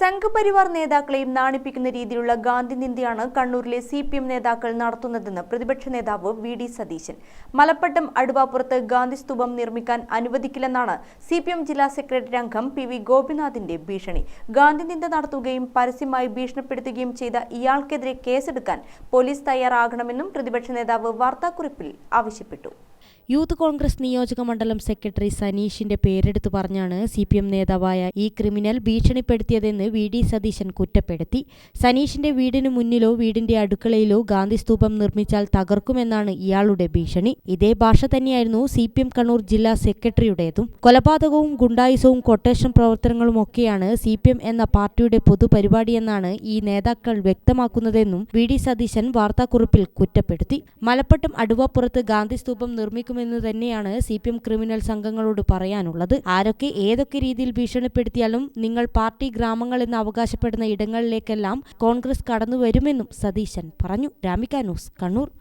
സംഘപരിവാർ നേതാക്കളെയും നാണിപ്പിക്കുന്ന രീതിയിലുള്ള ഗാന്ധി നിന്ദയാണ് കണ്ണൂരിലെ സി പി എം നേതാക്കൾ നടത്തുന്നതെന്ന് പ്രതിപക്ഷ നേതാവ് വി ഡി സതീശൻ. മലപ്പട്ടം അടുവാപ്പുറത്ത് ഗാന്ധി സ്തൂപം നിർമ്മിക്കാൻ അനുവദിക്കില്ലെന്നാണ് സി പി എം ജില്ലാ സെക്രട്ടറി അംഗം പി വി ഗോപിനാഥിന്റെ ഭീഷണി. ഗാന്ധി നിന്ദ നടത്തുകയും പരസ്യമായി ഭീഷണിപ്പെടുത്തുകയും ചെയ്ത ഇയാൾക്കെതിരെ കേസെടുക്കാൻ പോലീസ് തയ്യാറാകണമെന്നും പ്രതിപക്ഷ നേതാവ് വാർത്താക്കുറിപ്പിൽ ആവശ്യപ്പെട്ടു. യൂത്ത് കോൺഗ്രസ് നിയോജക മണ്ഡലം സെക്രട്ടറി സനീഷിന്റെ പേരെടുത്തു പറഞ്ഞാണ് സി പി എം നേതാവായ ഈ ക്രിമിനൽ ഭീഷണിപ്പെടുത്തിയതെന്ന് വി ഡി സതീശൻ കുറ്റപ്പെടുത്തി. സനീഷിന്റെ വീടിനു മുന്നിലോ വീടിന്റെ അടുക്കളയിലോ ഗാന്ധി സ്തൂപം നിർമ്മിച്ചാൽ തകർക്കുമെന്നാണ് ഇയാളുടെ ഭീഷണി. ഇതേ ഭാഷ തന്നെയായിരുന്നു സി പി എം കണ്ണൂർ ജില്ലാ സെക്രട്ടറിയുടേതും. കൊലപാതകവും ഗുണ്ടായുസവും കൊട്ടേഷൻ പ്രവർത്തനങ്ങളുമൊക്കെയാണ് സി പി എം എന്ന പാർട്ടിയുടെ പൊതുപരിപാടിയെന്നാണ് ഈ നേതാക്കൾ വ്യക്തമാക്കുന്നതെന്നും വി ഡി സതീശൻ വാർത്താക്കുറിപ്പിൽ കുറ്റപ്പെടുത്തി. മലപ്പട്ടം അടുവാപ്പുറത്ത് ഗാന്ധി സ്തൂപം നിർമ്മിക്കുമെന്ന് തന്നെയാണ് സി പി എം ക്രിമിനൽ സംഘങ്ങളോട് പറയാനുള്ളത്. ആരൊക്കെ ഏതൊക്കെ രീതിയിൽ ഭീഷണിപ്പെടുത്തിയാലും നിങ്ങൾ പാർട്ടി ഗ്രാമങ്ങളെന്ന് അവകാശപ്പെടുന്ന ഇടങ്ങളിലേക്കെല്ലാം കോൺഗ്രസ് കടന്നുവരുമെന്നും സതീശൻ പറഞ്ഞു. രാമിക ന്യൂസ് കണ്ണൂർ.